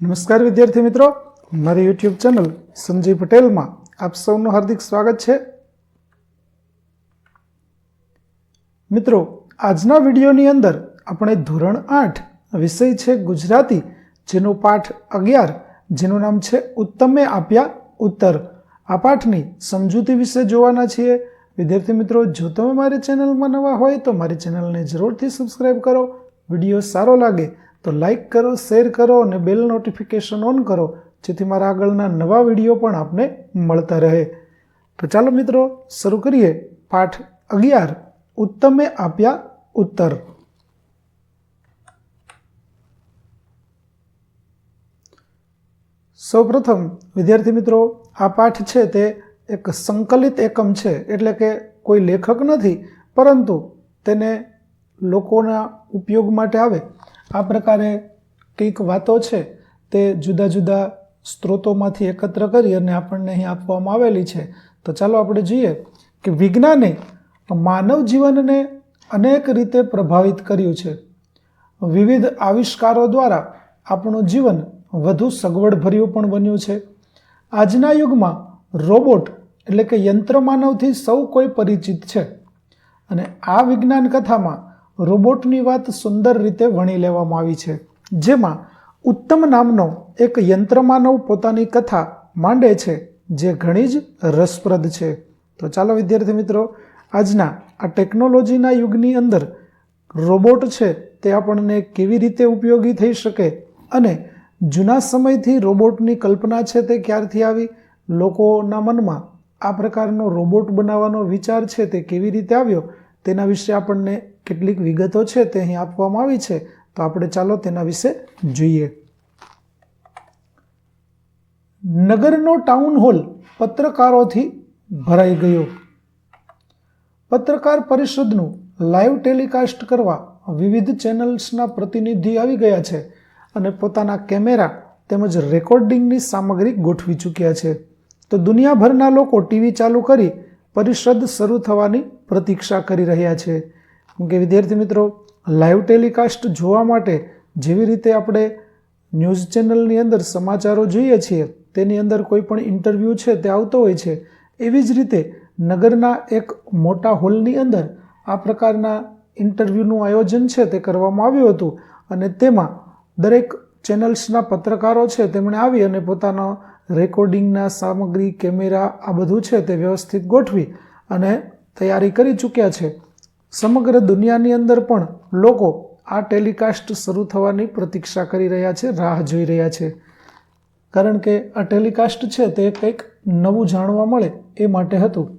નમસ્કાર વિદ્યાર્થી મિત્રો. મારી યુટ્યુબ ચેનલ સંજય પટેલમાં આપ સૌનું હાર્દિક સ્વાગત છે. મિત્રો, આજના વિડીયોની અંદર આપણે ધોરણ આઠ વિષય છે ગુજરાતી, જેનો પાઠ અગિયાર, જેનું નામ છે ઉત્તમે આપ્યા ઉત્તર. આ પાઠની સમજૂતી વિશે જોવાના છીએ. વિદ્યાર્થી મિત્રો, જો તમે મારી ચેનલમાં નવા હોય તો મારી ચેનલને જરૂરથી સબસ્ક્રાઈબ કરો. વીડિયો સારો લાગે તો લાઈક કરો શેર કરો અને બેલ નોટિફિકેશન ઓન કરો, જેથી મારા આગળના નવા વીડિયો પણ આપને મળતા રહે. તો ચાલો મિત્રો, શરૂ કરીએ પાઠ અગિયાર, ઉત્તમે આપ્યા ઉત્તર. સૌપ્રથમ, વિદ્યાર્થી મિત્રો, આ પાઠ છે તે એક સંકલિત એકમ છે, એટલે કે કોઈ લેખક નથી, પરંતુ તેને લોકોના ઉપયોગ માટે આવે. આ પ્રકારે કંઈક વાતો છે તે જુદા જુદા સ્ત્રોતોમાંથી એકત્ર કરી અને આપણને અહીં આપવામાં આવેલી છે. તો ચાલો આપણે જોઈએ કે વિજ્ઞાને માનવ જીવનને અનેક રીતે પ્રભાવિત કર્યું છે. વિવિધ આવિષ્કારો દ્વારા આપણું જીવન વધુ સગવડભર્યું પણ બન્યું છે. આજના યુગમાં રોબોટ એટલે કે યંત્રમાનવથી સૌ કોઈ પરિચિત છે. અને આ વિજ્ઞાન કથામાં રોબોટની વાત સુંદર રીતે વણી લેવામાં આવી છે, જેમાં ઉત્તમ નામનો એક યંત્રમાનવ પોતાની કથા માંડે છે, જે ઘણી જ રસપ્રદ છે. તો ચાલો, વિદ્યાર્થી મિત્રો, આજના આ ટેકનોલોજીના યુગની અંદર રોબોટ છે તે આપણને કેવી રીતે ઉપયોગી થઈ શકે અને જૂના સમયથી રોબોટની કલ્પના છે તે ક્યારથી આવી? લોકોના મનમાં આ પ્રકારનો રોબોટ બનાવવાનો વિચાર છે તે કેવી રીતે આવ્યો? તેના વિશે આપણને કેટલીક વિગતો છે તે અહીં આપવામાં આવી છે. તો આપણે ચાલો તેના વિશે જોઈએ. નગરનો ટાઉન હોલ પત્રકારોથી ભરાઈ ગયો. પત્રકાર પરિષદનું લાઈવ ટેલિકાસ્ટ કરવા વિવિધ ચેનલ્સના પ્રતિનિધિ આવી ગયા છે અને પોતાના કેમેરા તેમજ રેકોર્ડિંગની સામગ્રી ગોઠવી ચૂક્યા છે. તો દુનિયાભરના લોકો ટીવી ચાલુ કરી પરિષદ શરૂ થવાની પ્રતીક્ષા કરી રહ્યા છે. કે વિદ્યાર્થી મિત્રો લાઈવ ટેલિકાસ્ટ જોવા માટે જેવી રીતે આપણે ન્યૂઝ ચેનલની અંદર સમાચારો જોઈએ છીએ, તેની અંદર કોઈ પણ ઇન્ટરવ્યૂ છે તે આવતો હોય છે, એવી જ રીતે નગરના એક મોટા હોલની અંદર આ પ્રકારના ઇન્ટરવ્યૂનું આયોજન છે તે કરવામાં આવ્યું હતું અને તેમાં દરેક ચેનલ્સના પત્રકારો છે તેમણે આવી અને પોતાનો રેકોર્ડિંગના સામગ્રી કેમેરા આ બધું છે તે વ્યવસ્થિત ગોઠવી અને તૈયારી કરી ચૂક્યા છે. સમગ્ર દુનિયાની અંદર પણ લોકો આ ટેલિકાસ્ટ શરૂ થવાની પ્રતીક્ષા કરી રહ્યા છે, રાહ જોઈ રહ્યા છે. કારણ કે આ ટેલિકાસ્ટ છે તે કંઈક નવું જાણવા મળે એ માટે હતું.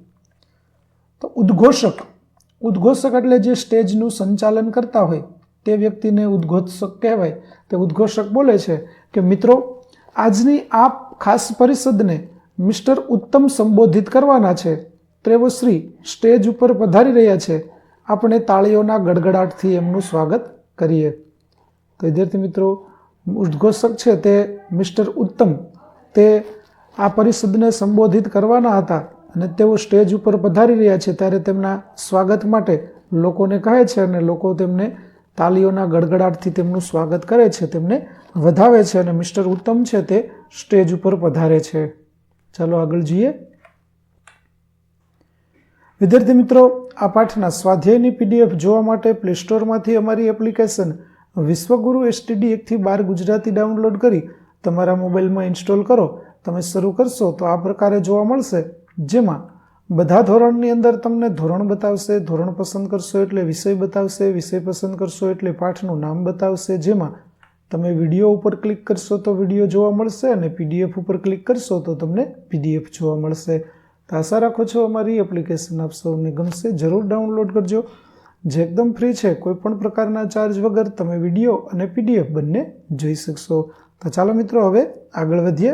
તો ઉદ્ઘોષક ઉદ્ઘોષક એટલે જે સ્ટેજનું સંચાલન કરતા હોય, તે વ્યક્તિને ઉદ્ઘોષક કહેવાય. તે ઉદ્ઘોષક બોલે છે કે, મિત્રો, આજની આ ખાસ પરિષદને મિસ્ટર ઉત્તમ સંબોધિત કરવાના છે. તેઓ સ્ટેજ ઉપર પધારી રહ્યા છે. આપણે તાળીઓના ગડગડાટથી એમનું સ્વાગત કરીએ. તો વિદ્યાર્થી મિત્રો, ઉદ્ઘોષક છે તે મિસ્ટર ઉત્તમ. તે આ પરિષદને સંબોધિત કરવાના હતા અને તેઓ સ્ટેજ ઉપર પધારી રહ્યા છે ત્યારે તેમના સ્વાગત માટે લોકોને કહે છે અને લોકો તેમને તાલીઓના ગડગડાટથી તેમનું સ્વાગત કરે છે, તેમને વધાવે છે અને મિસ્ટર ઉત્તમ છે તે સ્ટેજ ઉપર પધારે છે. ચાલો આગળ જઈએ. વિદ્યાર્થી મિત્રો, આ પાઠના સ્વાધ્યાયની પીડીએફ જોવા માટે પ્લે સ્ટોરમાંથી અમારી એપ્લિકેશન વિશ્વગુરુ એસટીડી એકથી બાર ગુજરાતી ડાઉનલોડ કરી તમારા મોબાઈલમાં ઇન્સ્ટોલ કરો. તમે શરૂ કરશો તો આ પ્રકારે જોવા મળશે. જેમાં બધા ધોરણની અંદર તમને ધોરણ બતાવશે, ધોરણ પસંદ કરશો એટલે વિષય બતાવશે, વિષય પસંદ કરશો એટલે પાઠનું નામ બતાવશે. જેમાં તમે વીડિયો ઉપર ક્લિક કરશો તો વીડિયો જોવા મળશે અને પીડીએફ ઉપર ક્લિક કરશો તો તમને પીડીએફ જોવા મળશે. તો આશા રાખો છો અમારી એપ્લિકેશન આપ સૌને ગમશે. જરૂર ડાઉનલોડ કરજો. જે એકદમ ફ્રી છે કોઈપણ પ્રકારના ચાર્જ વગર તમે વીડિયો અને પીડીએફ બંને જોઈ શકશો. તો ચાલો મિત્રો, હવે આગળ વધીએ.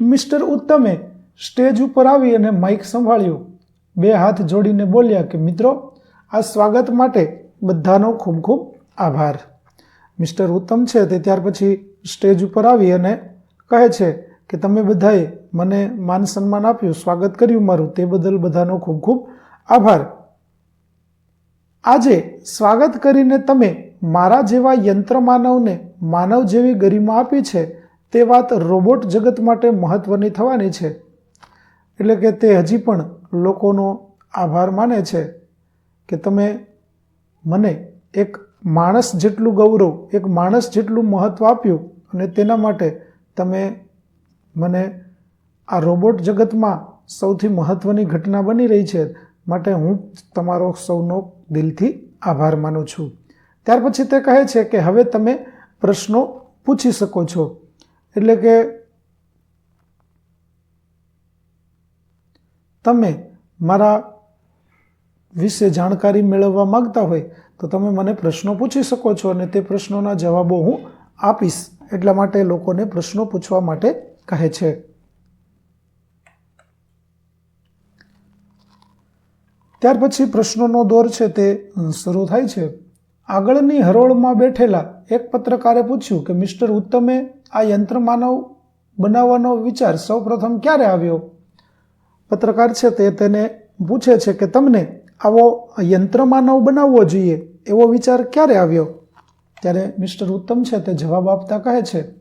મિસ્ટર ઉત્તમે સ્ટેજ ઉપર આવી અને માઇક સંભાળ્યું. બે હાથ જોડીને બોલ્યા કે, મિત્રો, આ સ્વાગત માટે બધાનો ખૂબ ખૂબ આભાર. મિસ્ટર ઉત્તમ છે તે ત્યાર પછી સ્ટેજ ઉપર આવી અને કહે છે કે તમે બધાએ મને માન સન્માન આપ્યું, સ્વાગત કર્યું મારું, તે બદલ બધાનો ખૂબ ખૂબ આભાર. આજે સ્વાગત કરીને તમે મારા જેવા યંત્ર માનવને માનવ જેવી ગરિમા આપી છે, તે વાત રોબોટ જગત માટે મહત્ત્વની થવાની છે. એટલે કે તે હજી પણ લોકોનો આભાર માને છે કે તમે મને એક માણસ જેટલું ગૌરવ, એક માણસ જેટલું મહત્ત્વ આપ્યું અને તેના માટે તમે મને આ રોબોટ જગતમાં સૌથી મહત્ત્વની ઘટના બની રહી છે માટે હું તમારો સૌનો દિલથી આભાર માનું છું. ત્યાર પછી તે કહે છે કે હવે તમે પ્રશ્નો પૂછી શકો છો. એટલે કે તમે મારા વિશે જાણકારી મેળવવા માંગતા હોય તો તમે મને પ્રશ્નો પૂછી શકો છો અને તે પ્રશ્નોના જવાબો હું આપીશ. એટલા માટે લોકોને પ્રશ્નો પૂછવા માટે કહે છે? ત્યાર પછી પ્રશ્નોનો દોર છે તે શરૂ થાય છે. આગળની હરોળમાં બેઠેલા એક પત્રકારે પૂછ્યું કે, મિસ્ટર ઉત્તમે આ યંત્રમાનવ બનાવવાનો વિચાર સૌપ્રથમ ક્યારે આવ્યો? પત્રકાર છે તે તેને પૂછે છે કે, તમને આવો યંત્રમાનવ બનાવવો જોઈએ એવો વિચાર ક્યારે આવ્યો? ત્યારે મિસ્ટર ઉત્તમ છે તે જવાબ આપતા કહે છે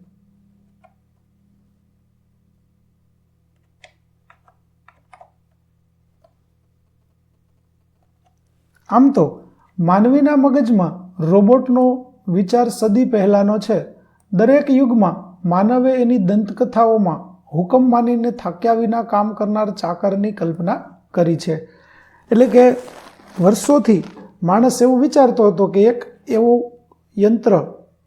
આમ તો માનવીના મગજમાં રોબોટનો વિચાર સદી પહેલાંનો છે. દરેક યુગમાં માનવે એની દંતકથાઓમાં હુકમ માનીને થાક્યા વિના કામ કરનાર ચાકરની કલ્પના કરી છે. એટલે કે વર્ષોથી માણસ એવું વિચારતો હતો કે એક એવું યંત્ર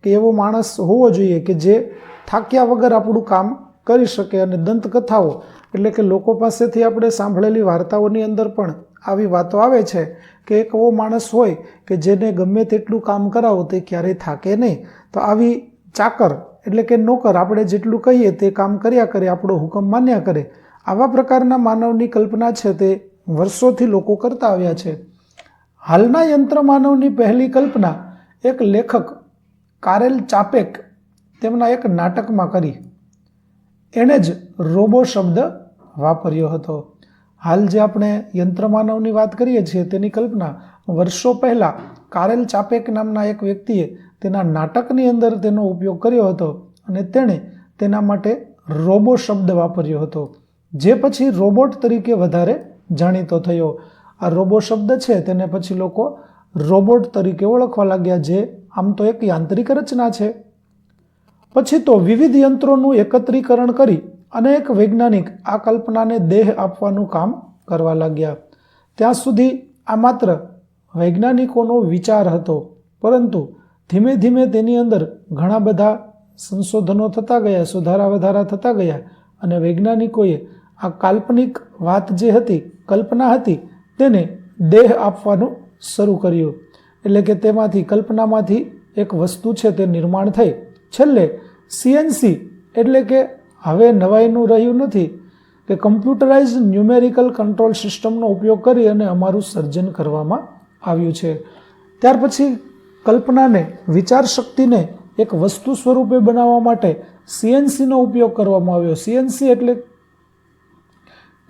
કે એવો માણસ હોવો જોઈએ કે જે થાક્યા વગર આપણું કામ કરી શકે અને દંતકથાઓ એટલે કે લોકો પાસેથી આપણે સાંભળેલી વાર્તાઓની અંદર પણ આવી વાતો આવે છે કે એક એવો માણસ હોય કે જેને ગમે તેટલું કામ કરાવો તે ક્યારેય થાકે નહીં. તો આવી ચાકર એટલે કે નોકર આપણે જેટલું કહીએ તે કામ કર્યા કરે, આપણો હુકમ માન્યા કરે. આવા પ્રકારના માનવની કલ્પના છે તે વર્ષોથી લોકો કરતા આવ્યા છે. હાલના યંત્ર માનવની પહેલી કલ્પના એક લેખક કારેલ ચાપેક તેમના એક નાટકમાં કરી. એણે જ રોબો શબ્દ વાપર્યો હતો. હાલ જે આપણે યંત્રમાનવની વાત કરીએ છીએ તેની કલ્પના વર્ષો પહેલાં કારેલ ચાપેક નામના એક વ્યક્તિએ તેના નાટકની અંદર તેનો ઉપયોગ કર્યો હતો અને તેણે તેના માટે રોબો શબ્દ વાપર્યો હતો, જે પછી રોબોટ તરીકે વધારે જાણીતો થયો. આ રોબો શબ્દ છે તેને પછી લોકો રોબોટ તરીકે ઓળખવા લાગ્યા, જે આમ તો એક યાંત્રિક રચના છે. પછી તો વિવિધ યંત્રોનું એકત્રીકરણ કરી અનેક વૈજ્ઞાનિક આ કલ્પનાને દેહ આપવાનું કામ કરવા લાગ્યા. ત્યાં સુધી આ માત્ર વૈજ્ઞાનિકોનો વિચાર હતો, પરંતુ ધીમે ધીમે તેની અંદર ઘણા બધા સંશોધનો થતા ગયા, સુધારા વધારા થતા ગયા અને વૈજ્ઞાનિકોએ આ કાલ્પનિક વાત જે હતી, કલ્પના હતી, તેને દેહ આપવાનું શરૂ કર્યું. એટલે કે તેમાંથી, કલ્પનામાંથી એક વસ્તુ છે તે નિર્માણ થઈ. છેલ્લે સીએનસી એટલે કે હવે નવાઈનું રહ્યું નથી કે કમ્પ્યુટરાઇઝ ન્યુમેરિકલ કંટ્રોલ સિસ્ટમનો ઉપયોગ કરી અને અમારું સર્જન કરવામાં આવ્યું છે. ત્યાર પછી કલ્પનાને, વિચાર શક્તિને એક વસ્તુ સ્વરૂપે બનાવવા માટે સીએનસીનો ઉપયોગ કરવામાં આવ્યો. સીએનસી એટલે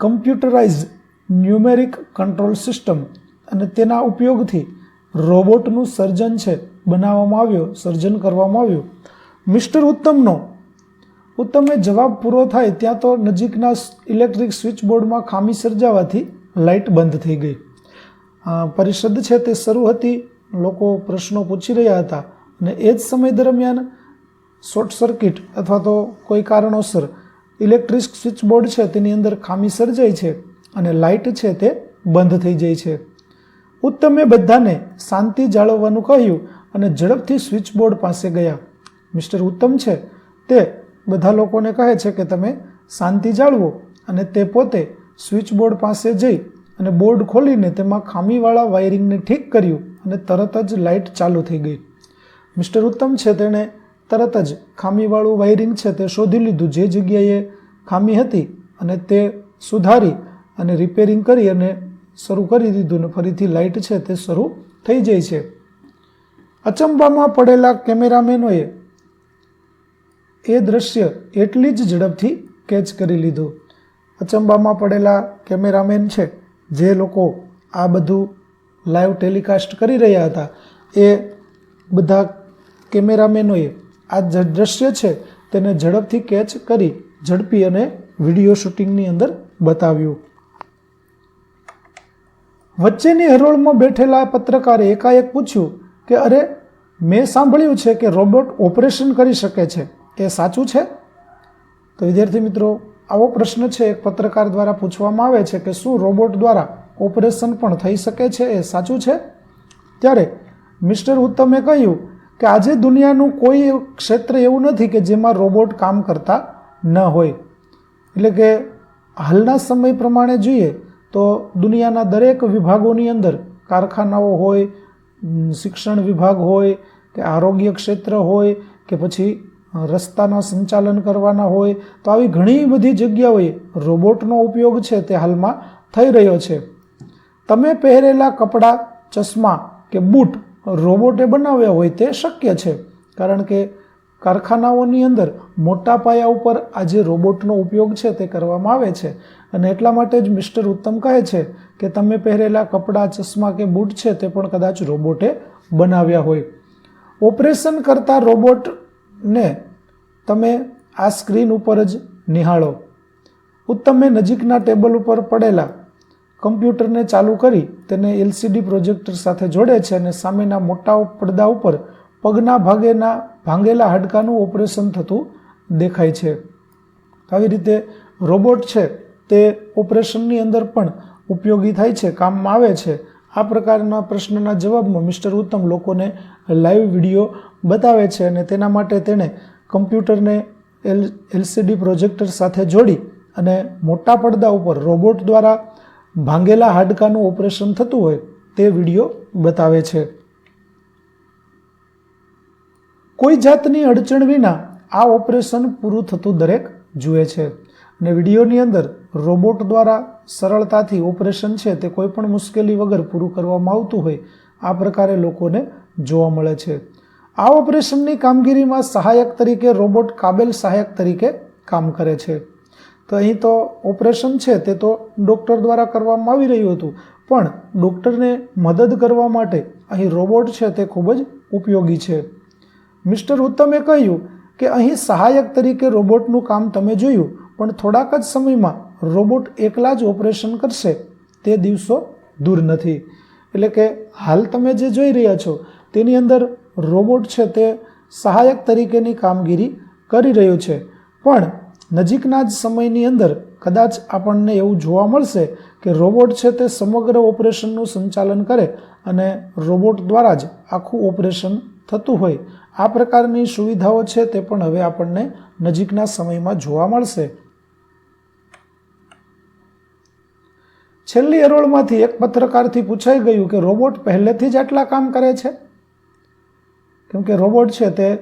કમ્પ્યુટરાઇઝ ન્યુમેરિક કંટ્રોલ સિસ્ટમ અને તેના ઉપયોગથી રોબોટનું સર્જન છે, બનાવવામાં આવ્યો, સર્જન કરવામાં આવ્યું. મિસ્ટર ઉત્તમનો ઉત્તમે જવાબ પૂરો થાય ત્યાં તો નજીકના ઇલેક્ટ્રિક સ્વિચ બોર્ડમાં ખામી સર્જાવાથી લાઇટ બંધ થઈ ગઈ. પરિષદ છે તે શરૂ હતી. લોકો પ્રશ્નો પૂછી રહ્યા હતા અને એ જ સમય દરમિયાન શોર્ટ સર્કિટ અથવા તો કોઈ કારણોસર ઇલેક્ટ્રિક સ્વિચ બોર્ડ છે તેની અંદર ખામી સર્જાય છે અને લાઇટ છે તે બંધ થઈ જાય છે. ઉત્તમે બધાને શાંતિ જાળવવાનું કહ્યું અને ઝડપથી સ્વિચ બોર્ડ પાસે ગયા. મિસ્ટર ઉત્તમ છે તે બધા લોકોને કહે છે કે તમે શાંતિ જાળવો અને તે પોતે સ્વિચ બોર્ડ પાસે જઈ અને બોર્ડ ખોલીને તેમાં ખામીવાળા વાયરિંગને ઠીક કર્યું અને તરત જ લાઇટ ચાલુ થઈ ગઈ. મિસ્ટર ઉત્તમ છે તેણે તરત જ ખામીવાળું વાયરિંગ છે તે શોધી લીધું. જે જગ્યાએ ખામી હતી અને તે સુધારી અને રિપેરિંગ કરી અને શરૂ કરી દીધું ને ફરીથી લાઇટ છે તે શરૂ થઈ જાય છે. અચંબામાં પડેલા કેમેરામેનોએ એ દ્રશ્ય એટલી જ ઝડપથી કેચ કરી લીધું. અચંબામાં પડેલા કેમેરામેન છે, જે લોકો આ બધું લાઈવ ટેલિકાસ્ટ કરી રહ્યા હતા, એ બધા કેમેરામેનોએ આ દ્રશ્ય છે તેને ઝડપથી કેચ કરી ઝડપી અને વીડિયો શૂટિંગની અંદર બતાવ્યું. વચ્ચેની હરોળમાં બેઠેલા પત્રકારે એકાએક પૂછ્યું કે અરે, મેં સાંભળ્યું છે કે રોબોટ ઓપરેશન કરી શકે છે. એ સાચું છે? તો વિદ્યાર્થી મિત્રો, આવો પ્રશ્ન છે, એક પત્રકાર દ્વારા પૂછવામાં આવે છે કે શું રોબોટ દ્વારા ઓપરેશન પણ થઈ શકે છે, એ સાચું છે? ત્યારે મિસ્ટર ઉત્તમે કહ્યું કે આજે દુનિયાનું કોઈ ક્ષેત્ર એવું નથી કે જેમાં રોબોટ કામ કરતા ન હોય. એટલે કે હાલના સમય પ્રમાણે જોઈએ તો દુનિયાના દરેક વિભાગોની અંદર કારખાનાઓ હોય શિક્ષણ વિભાગ હોય, કે આરોગ્ય ક્ષેત્ર હોય, કે પછી રસ્તાના સંચાલન કરવાના હોય તો આવી ઘણી બધી જગ્યાઓએ રોબોટનો ઉપયોગ છે તે હાલમાં થઈ રહ્યો છે. તમે પહેરેલા કપડાં, ચશ્મા કે બૂટ રોબોટે બનાવ્યા હોય તે શક્ય છે, કારણ કે કારખાનાઓની અંદર મોટા પાયા ઉપર આજે રોબોટનો ઉપયોગ છે તે કરવામાં આવે છે. અને એટલા માટે જ મિસ્ટર ઉત્તમ કહે છે કે તમે પહેરેલા કપડાં, ચશ્મા કે બૂટ છે તે પણ કદાચ રોબોટે બનાવ્યા હોય. ઓપરેશન કરતા રોબોટને તમે આ સ્ક્રીન ઉપર જ નિહાળો. ઉત્તમે નજીકના ટેબલ ઉપર પડેલા કમ્પ્યુટરને ચાલુ કરી તેને એલસીડી પ્રોજેક્ટર સાથે જોડે છે અને સામેના મોટા પડદા ઉપર પગના ભાગેના ભાંગેલા હાડકાનું ઓપરેશન થતું દેખાય છે. આવી રીતે રોબોટ છે તે ઓપરેશનની અંદર પણ ઉપયોગી થાય છે, કામમાં આવે છે. આ પ્રકારના પ્રશ્નના જવાબમાં મિસ્ટર ઉત્તમ લોકોને લાઈવ વીડિયો બતાવે છે અને તેના માટે તેણે કમ્પ્યુટરને એલ, એલસીડી પ્રોજેક્ટર સાથે જોડી અને મોટા પડદા ઉપર રોબોટ દ્વારા ભાંગેલા હાડકાનું ઓપરેશન થતું હોય તે વીડિયો બતાવે છે. કોઈ જાતની અડચણ વિના આ ઓપરેશન પૂરું થતું દરેક જુએ છે. અને વિડીયોની અંદર રોબોટ દ્વારા સરળતાથી ઓપરેશન છે તે કોઈપણ મુશ્કેલી વગર પૂરું કરવામાં આવતું હોય, આ પ્રકારે લોકોને જોવા મળે છે. આ ઓપરેશનની કામગીરીમાં સહાયક તરીકે રોબોટ કાબેલ સહાયક તરીકે કામ કરે છે. તો અહીં તો ઓપરેશન છે તે તો ડૉક્ટર દ્વારા કરવામાં આવી રહ્યું હતું, પણ ડૉક્ટરને મદદ કરવા માટે અહીં રોબોટ છે તે ખૂબ જ ઉપયોગી છે. મિસ્ટર ઉત્તમે કહ્યું કે અહીં સહાયક તરીકે રોબોટનું કામ તમે જોયું પણ થોડાક જ સમયમાં રોબોટ એકલા જ ઓપરેશન કરશે, તે દિવસો દૂર નથી. એટલે કે હાલ તમે જે જોઈ રહ્યા છો, તેની અંદર રોબોટ છે તે સહાયક તરીકેની કામગીરી કરી રહ્યો છે. પણ નજીકના જ સમયની અંદર કદાચ આપણને એવું જોવા મળશે કે રોબોટ છે તે સમગ્ર ઓપરેશનનું સંચાલન કરે અને રોબોટ દ્વારા જ આખું ઓપરેશન થતું હોય. આ પ્રકારની સુવિધાઓ છે તે પણ હવે આપણને નજીકના સમયમાં જોવા મળશે. છેલ્લી એરોળમાંથી એક પત્રકારથી પૂછાઈ ગયું કે રોબોટ પહેલેથી જ આટલા કામ કરે છે? કેમ કે રોબોટ છે તે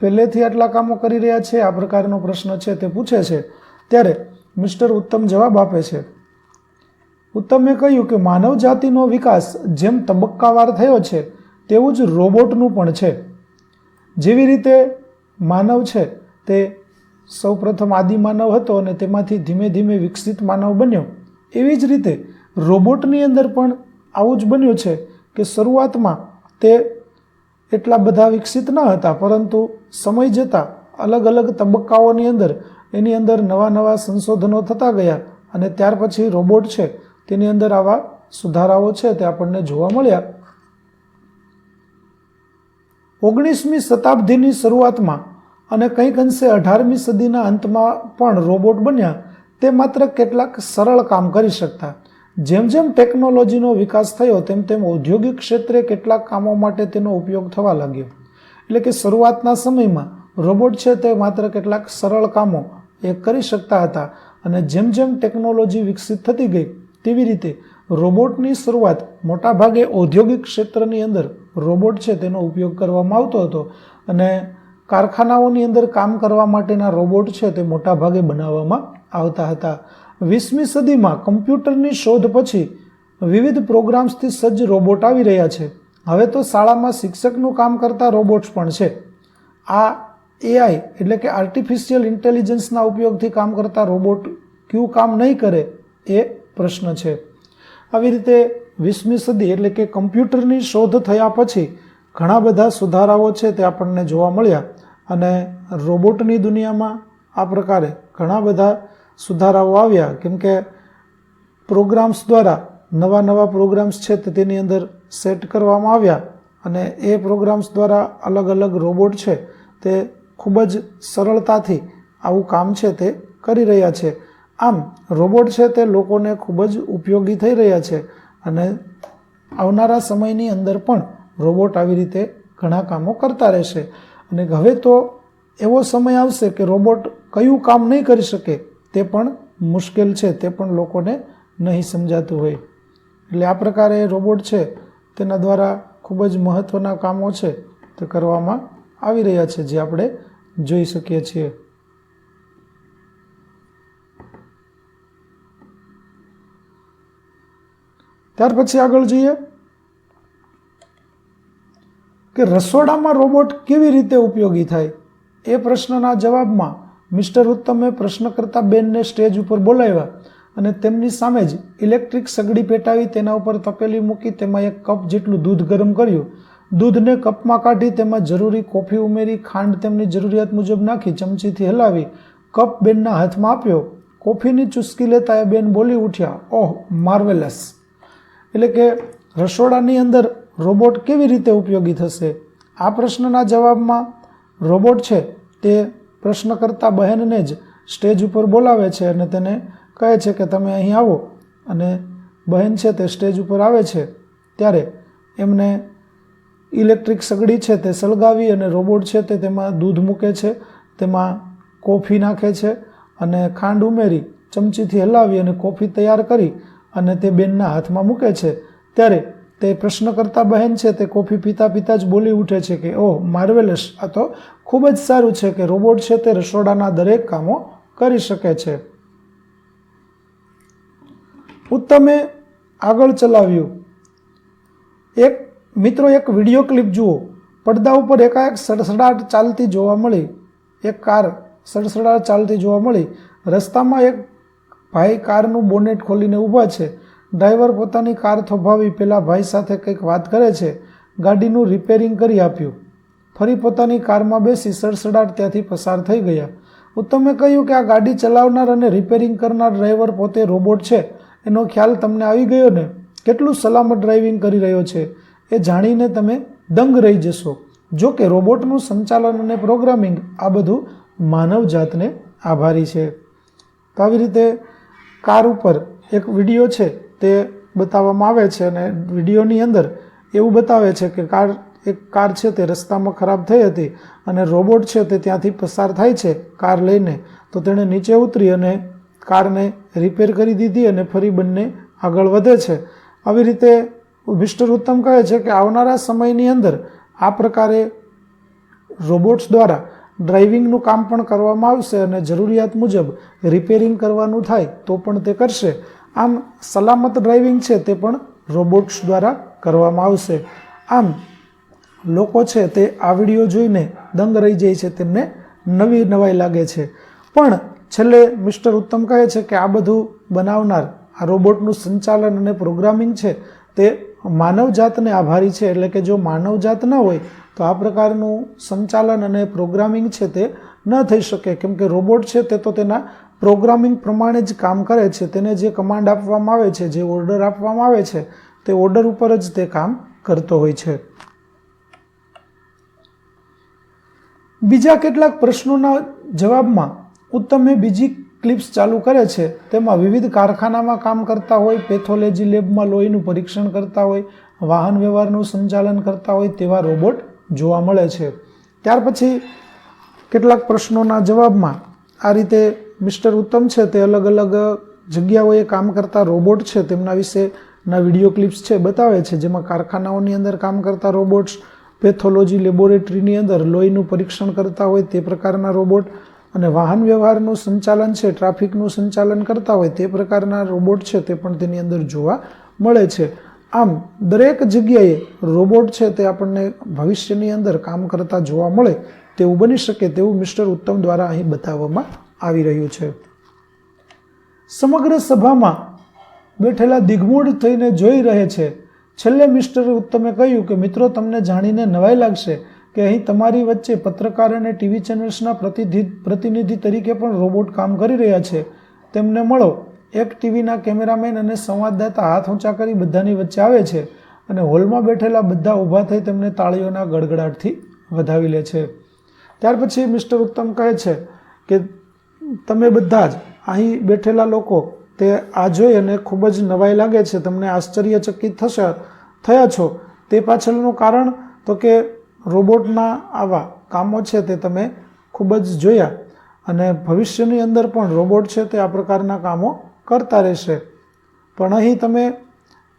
પહેલેથી આટલા કામો કરી રહ્યા છે, આ પ્રકારનો પ્રશ્ન છે તે પૂછે છે. ત્યારે મિસ્ટર ઉત્તમ જવાબ આપે છે. ઉત્તમે કહ્યું કે માનવ જાતિનો વિકાસ જેમ તબક્કાવાર થયો છે, તેવું જ રોબોટનું પણ છે. જેવી રીતે માનવ છે, તે સૌપ્રથમ આદિમાનવ હતો અને તેમાંથી ધીમે ધીમે વિકસિત માનવ બન્યો. એવી જ રીતે રોબોટની અંદર પણ આવું જ બન્યું છે કે શરૂઆતમાં તે એટલા બધા વિકસિત ન હતા, પરંતુ સમય જતાં અલગ અલગ તબક્કાઓની અંદર એની અંદર નવા નવા સંશોધનો થતા ગયા અને ત્યાર પછી રોબોટ છે, તેની અંદર આવા સુધારાઓ છે તે આપણને જોવા મળ્યા. ઓગણીસમી શતાબ્દીની શરૂઆતમાં અને કંઈક અંશે અઢારમી સદીના અંતમાં પણ રોબોટ બન્યા તે માત્ર કેટલાક સરળ કામ કરી શકતા. જેમ જેમ ટેકનોલોજીનો વિકાસ થયો, તેમ તેમ ઔદ્યોગિક ક્ષેત્રે કેટલાક કામો માટે તેનો ઉપયોગ થવા લાગ્યો. એટલે કે શરૂઆતના સમયમાં રોબોટ છે તે માત્ર કેટલાક સરળ કામો એ કરી શકતા હતા અને જેમ જેમ ટેકનોલોજી વિકસિત થતી ગઈ, તેવી રીતે રોબોટની શરૂઆત મોટાભાગે ઔદ્યોગિક ક્ષેત્રની અંદર રોબોટ છે તેનો ઉપયોગ કરવામાં આવતો હતો અને કારખાનાઓની અંદર કામ કરવા માટેના રોબોટ છે તે મોટાભાગે બનાવવામાં આવતા હતા. વીસમી સદીમાં કમ્પ્યુટરની શોધ પછી વિવિધ પ્રોગ્રામ્સથી સજ્જ રોબોટ આવી રહ્યા છે. હવે તો શાળામાં શિક્ષકનું કામ કરતા રોબોટ્સ પણ છે. આ એઆઈ એટલે કે આર્ટિફિશિયલ ઇન્ટેલિજન્સના ઉપયોગથી કામ કરતા રોબોટ ક્યુ કામ નહીં કરે એ પ્રશ્ન છે. આવી રીતે વીસમી સદી એટલે કે કમ્પ્યુટરની શોધ થયા પછી ઘણા બધા સુધારાઓ છે તે આપણને જોવા મળ્યા. અને રોબોટની દુનિયામાં આ પ્રકારે ઘણા બધા સુધારાઓ આવ્યા. કેમ કે પ્રોગ્રામ્સ દ્વારા નવા નવા પ્રોગ્રામ્સ છે તે તેની અંદર સેટ કરવામાં આવ્યા અને એ પ્રોગ્રામ્સ દ્વારા અલગ અલગ રોબોટ છે તે ખૂબ જ સરળતાથી આવું કામ છે તે કરી રહ્યા છે. આમ, રોબોટ છે તે લોકોને ખૂબ જ ઉપયોગી થઈ રહ્યા છે અને આવનારા સમયની અંદર પણ રોબોટ આવી રીતે ઘણા કામો કરતા રહેશે. અને હવે તો એવો સમય આવશે કે રોબોટ કયું કામ નહીં કરી શકે તે પણ મુશ્કેલ છે, તે પણ લોકોને નહીં સમજાતું હોય. એટલે આ પ્રકારે રોબોટ છે, તેના દ્વારા ખૂબ જ મહત્ત્વના કામો છે, તે કરવામાં આવી રહ્યા છે, જે આપણે જોઈ શકીએ છીએ. ત્યાર પછી આગળ જોઈએ. કે રસોડામાં રોબોટ કેવી રીતે ઉપયોગી થાય? એ પ્રશ્નના જવાબમાં મિસ્ટર ઉત્તમે પ્રશ્ન કરતા બેનને સ્ટેજ ઉપર બોલાવ્યા અને તેમની સામે જ ઇલેક્ટ્રિક સગડી પેટાવી તેના ઉપર તપેલી મૂકી તેમાં એક કપ જેટલું દૂધ ગરમ કર્યું. દૂધને કપમાં કાઢી તેમાં જરૂરી કોફી ઉમેરી, ખાંડ તેમની જરૂરિયાત મુજબ નાખી, ચમચીથી હલાવી, કપ બેનના હાથમાં આપ્યો. કોફીની ચુસ્કી લેતા એ બેન બોલી ઉઠ્યા, ઓહ, માર્વેલસ. એટલે કે રસોડાની અંદર રોબોટ કેવી રીતે ઉપયોગી થશે? આ પ્રશ્નના જવાબમાં રોબોટ છે તે પ્રશ્ન કરતા બહેનને જ સ્ટેજ ઉપર બોલાવે છે અને તેને કહે છે કે તમે અહીં આવો. અને બહેન છે તે સ્ટેજ ઉપર આવે છે. ત્યારે એમને ઇલેક્ટ્રિક સગડી છે તે સળગાવી અને રોબોટ છે તે તેમાં દૂધ મૂકે છે, તેમાં કોફી નાખે છે અને ખાંડ ઉમેરી, ચમચીથી હલાવી અને કોફી તૈયાર કરી અને તે બેનના હાથમાં મૂકે છે. ત્યારે તે પ્રશ્ન કરતા બહેન છે, તે કોફી પીતા પીતા જ બોલી ઉઠે છે કે, ઓહ, માર્વેલસ, આ તો ખૂબ જ સારું છે કે રોબોટ છે તે રસોડાના દરેક કામો કરી શકે છે. ઉત્તમે આગળ ચલાવ્યું, એક, મિત્રો, એક વીડિયો ક્લિપ જુઓ. પડદા ઉપર એકાએક સડસડાટ ચાલતી જોવા મળી, એક કાર સડસડાટ ચાલતી જોવા મળી. રસ્તામાં એક ભાઈ કારનું બોનેટ ખોલીને ઊભા છે. ડ્રાઈવર પોતાની કાર થોભાવી પેલા ભાઈ સાથે કંઈક વાત કરે છે, ગાડીનું રિપેરિંગ કરી આપ્યું. ફરી પોતાની કારમાં બેસી સડસડાટ ત્યાંથી પસાર થઈ ગયા. ઉત્તમે કહ્યું કે આ ગાડી ચલાવનાર અને રિપેરિંગ કરનાર ડ્રાઈવર પોતે રોબોટ છે, એનો ખ્યાલ તમને આવી ગયો ને? કેટલું સલામત ડ્રાઇવિંગ કરી રહ્યો છે? એ જાણીને તમે દંગ રહી જશો. જો કે રોબોટનું સંચાલન અને પ્રોગ્રામિંગ આ બધું માનવ જાતને આભારી છે. તો આવી રીતે કાર ઉપર એક વીડિયો છે તે બતાવવામાં આવે છે અને વિડીયોની અંદર એવું બતાવે છે કે કાર, એક કાર છે તે રસ્તામાં ખરાબ થઈ હતી અને રોબોટ છે તે ત્યાંથી પસાર થાય છે કાર લઈને. તો તેણે નીચે ઉતરી અને કારને રિપેર કરી દીધી અને ફરી બંને આગળ વધે છે. આવી રીતે મિસ્ટર ઉત્તમ કહે છે કે આવનારા સમયની અંદર આ પ્રકારે રોબોટ્સ દ્વારા ડ્રાઇવિંગનું કામ પણ કરવામાં આવશે અને જરૂરિયાત મુજબ રિપેરિંગ કરવાનું થાય તો પણ તે કરશે. આમ સલામત ડ્રાઇવિંગ છે તે પણ રોબોટ્સ દ્વારા કરવામાં આવશે. આમ, લોકો છે તે આ વીડિયો જોઈને દંગ રહી જાય છે, તેમને નવી નવાઈ લાગે છે. પણ છેલ્લે મિસ્ટર ઉત્તમ કહે છે કે આ બધું બનાવનાર, આ રોબોટનું સંચાલન અને પ્રોગ્રામિંગ છે તે માનવજાતને આભારી છે, એટલે કે જો માનવજાત ન હોય, તો આ પ્રકારનું સંચાલન અને પ્રોગ્રામિંગ છે તે ન થઈ શકે. કેમ કે રોબોટ છે તે તો તેના પ્રોગ્રામિંગ પ્રમાણે જ કામ કરે છે, તેને જે કમાન્ડ આપવામાં આવે છે, જે ઓર્ડર આપવામાં આવે છે, તે ઓર્ડર ઉપર જ તે કામ કરતો હોય છે. બીજા કેટલાક પ્રશ્નોના જવાબમાં, ઉત્તમે બીજી ક્લિપ્સ ચાલુ કરે છે, તેમાં વિવિધ કારખાનામાં કામ કરતા હોય પેથોલોજી લેબમાં લોહીનું પરીક્ષણ કરતા હોય, વાહન વ્યવહારનું સંચાલન કરતા હોય, તેવા રોબોટ જોવા મળે છે. ત્યાર પછી, કેટલાક પ્રશ્નોના જવાબમાં આ રીતે મિસ્ટર ઉત્તમ છે, તે અલગ અલગ જગ્યાઓએ કામ કરતા રોબોટ છે, તેમના વિશેના વીડિયો ક્લિપ્સ છે, બતાવે છે, જેમાં કારખાનાઓની અંદર કામ કરતા રોબોટ્સ, પેથોલોજી લેબોરેટરીની અંદર લોહીનું પરીક્ષણ કરતા હોય તે પ્રકારના રોબોટ, અને વાહન વ્યવહારનું સંચાલન છે, ટ્રાફિકનું સંચાલન કરતા હોય તે પ્રકારના રોબોટ છે, તે પણ તેની અંદર જોવા મળે છે. આમ, દરેક જગ્યાએ રોબોટ છે, તે આપણને ભવિષ્યની અંદર કામ કરતા જોવા મળે તેવું બની શકે તેવું મિસ્ટર ઉત્તમ દ્વારા અહીં બતાવવામાં આવી રહ્યું છે. સમગ્ર સભામાં બેઠેલા દિગ્મૂઢ થઈને જોઈ રહે છે. છેલ્લે મિસ્ટર ઉત્તમે કહ્યું કે, મિત્રો, તમને જાણીને નવાઈ લાગશે કે અહીં તમારી વચ્ચે પત્રકાર અને ટીવી ચેનલ્સના પ્રતિનિધિ પ્રતિનિધિ તરીકે પણ રોબોટ કામ કરી રહ્યા છે. તેમને મળો. એક ટીવીના કેમેરામેન અને સંવાદદાતા હાથ ઊંચા કરી બધાની વચ્ચે આવે છે અને હોલમાં બેઠેલા બધા ઊભા થઈ તેમને તાળીઓના ગડગડાટથી વધાવી લે છે. ત્યાર પછી મિસ્ટર ઉત્તમ કહે છે કે તમે બધા જ, અહીં બેઠેલા લોકો, તે આ જોઈ અને ખૂબ જ નવાઈ લાગે છે, તમને આશ્ચર્યચકિત થશે, થયા છો. તે પાછળનું કારણ તો કે રોબોટના આવા કામો છે તે તમે ખૂબ જ જોયા અને ભવિષ્યની અંદર પણ રોબોટ છે તે આ પ્રકારના કામો કરતા રહેશે. પણ અહીં તમે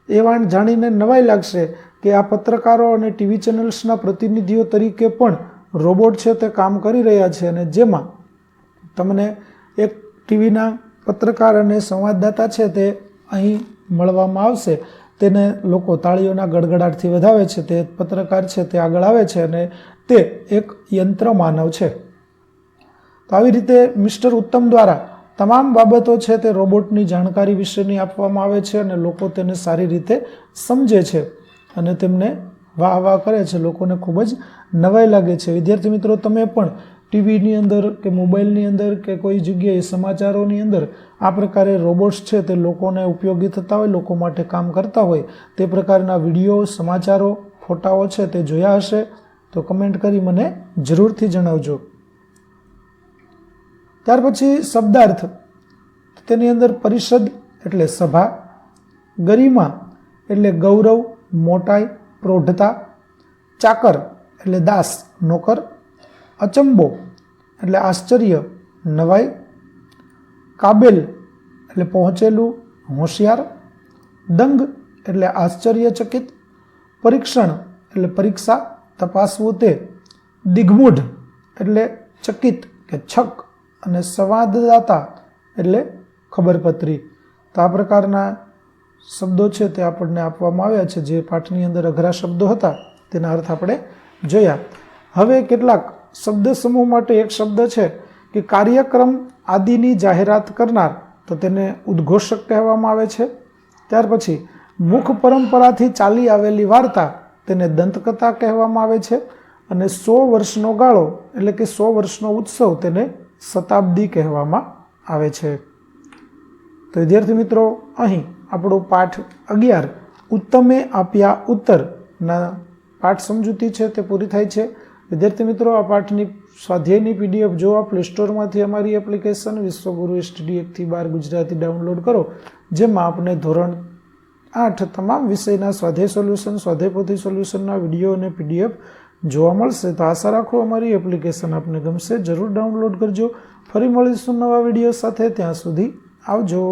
એ વાણ જાણીને નવાઈ લાગશે કે આ પત્રકારો અને ટીવી ચેનલ્સના પ્રતિનિધિઓ તરીકે પણ રોબોટ છે તે કામ કરી રહ્યા છે અને જેમાં તમને એક ટીવીના પત્રકાર અને સંવાદદાતા છે તે અહીં મળવામાં આવશે. તેને લોકો તાળીઓના ગડગડાટથી વધાવે છે. તે પત્રકાર છે તે આગળ આવે છે અને તે એક યંત્ર માનવ છે. તો આવી રીતે મિસ્ટર ઉત્તમ દ્વારા તમામ બાબતો છે તે રોબોટની જાણકારી વિશેની આપવામાં આવે છે અને લોકો તેને સારી રીતે સમજે છે અને તેમને વાહ વાહ કરે છે. લોકોને ખૂબ જ નવાઈ લાગે છે. વિદ્યાર્થી મિત્રો, તમે પણ ટીવીની અંદર કે મોબાઈલની અંદર કે કોઈ જગ્યાએ સમાચારોની અંદર આ પ્રકારે રોબોટ્સ છે તે લોકોને ઉપયોગી થતા હોય, લોકો માટે કામ કરતા હોય, તે પ્રકારના વીડિયો, સમાચારો, ફોટાઓ છે તે જોયા હશે તો કમેન્ટ કરી મને જરૂરથી જણાવજો. ત્યાર પછી શબ્દાર્થ. તેની અંદર પરિષદ એટલે સભા, ગરિમા એટલે ગૌરવ, મોટાઈ, પ્રૌઢતા, ચાકર એટલે દાસ, નોકર અચંબો એટલે આશ્ચર્ય, નવાઈ, કાબેલ એટલે પહોંચેલું હોશિયાર, દંગ એટલે આશ્ચર્યચકિત, પરીક્ષણ એટલે પરીક્ષા તપાસવું તે, દિગ્મૂઢ એટલે ચકિત કે છક અને સંવાદદાતા એટલે ખબરપત્રી. તો આ પ્રકારના શબ્દો છે તે આપણને આપવામાં આવ્યા છે. જે પાઠની અંદર અઘરા શબ્દો હતા તેના અર્થ આપણે જોયા. હવે કેટલાક શબ્દ સમૂહ માટે એક શબ્દ છે કે કાર્યક્રમ આદિની જાહેરાત કરનાર, તો તેને ઉદ્ઘોષક કહેવામાં આવે છે. ત્યાર પછી, મુખ પરંપરાથી ચાલી આવેલી વાર્તા તેને દંતકથા કહેવામાં આવે છે અને સો વર્ષનો ગાળો, એટલે કે સો વર્ષનો ઉત્સવ તેને શતાબ્દી કહેવામાં આવે છે. તો વિદ્યાર્થી મિત્રો, અહીં આપણો પાઠ અગિયાર ઉત્તમે આપ્યા ઉત્તરના પાઠ સમજૂતી છે તે પૂરી થાય છે. વિદ્યાર્થી મિત્રો, આ પાઠની સ્વાધ્યાયની પીડીએફ જોવા. પ્લે સ્ટોરમાંથી અમારી એપ્લિકેશન વિશ્વગુરુ એસટીડી એકથી બાર ગુજરાતી ડાઉનલોડ કરો, જેમાં આપને ધોરણ આઠ તમામ વિષયના સ્વાધ્યાય સોલ્યુશન, સ્વાધ્યાય પોથી સોલ્યુશનના વીડિયો અને પીડીએફ જોવા મળશે. તો આશા રાખો અમારી એપ્લિકેશન આપને ગમશે. જરૂર ડાઉનલોડ કરજો. ફરી મળીશું નવા વીડિયો સાથે. ત્યાં સુધી આવજો.